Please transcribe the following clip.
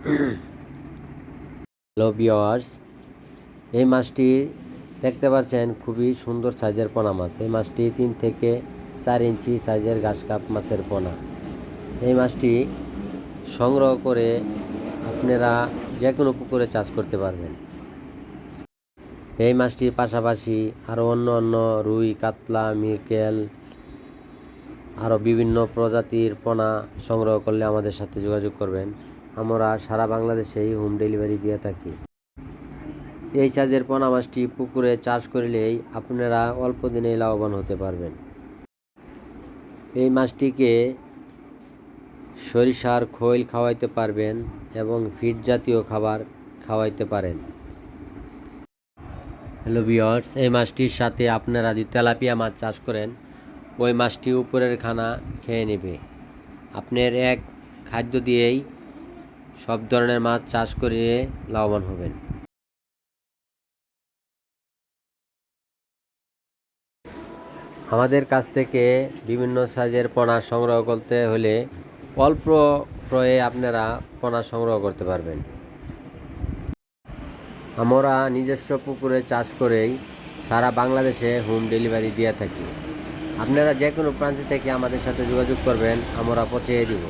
Hello বিয়ার্স এই মাছটি দেখতে পাচ্ছেন, খুবই সুন্দর সাইজের পোনা মাছ। এই মাছটি তিন থেকে চার ইঞ্চি সাইজের ঘাস কাপ মাছের পোনা। এই মাছটি সংগ্রহ করে আপনারা যে কোনো পুকুরে চাষ করতে পারবেন। এই মাছটির পাশাপাশি আরও অন্য অন্য রুই, কাতলা, মিরকেল, আরও বিভিন্ন প্রজাতির পোনা সংগ্রহ করলে আমাদের সাথে যোগাযোগ করবেন। আমরা সারা বাংলাদেশেই হোম ডেলিভারি দিয়ে থাকি। এই চাষের পোনা মাছটি পুকুরে চাষ করলেই আপনারা অল্প দিনেই লাভবান হতে পারবেন। এই মাছটিকে সরিষার খৈল খাওয়াইতে পারবেন এবং ফিট জাতীয় খাবার খাওয়াইতে পারেন। হ্যালো বিয়ার্স এই মাছটির সাথে আপনারা যদি তেলাপিয়া মাছ চাষ করেন, ওই মাছটি উপরের খানা খেয়ে নেবে। আপনার এক খাদ্য দিয়েই সব ধরনের মাছ চাষ করে লাভবান হবেন। আমাদের কাছ থেকে বিভিন্ন সাইজের পোনা সংগ্রহ করতে হলে অল্প ক্রয়ে আপনারা পোনা সংগ্রহ করতে পারবেন। আমরা নিজস্ব পুকুরে চাষ করেই সারা বাংলাদেশে হোম ডেলিভারি দিয়ে থাকি। আপনারা যে কোনো প্রান্ত থেকে আমাদের সাথে যোগাযোগ করবেন, আমরা পৌঁছে দিব।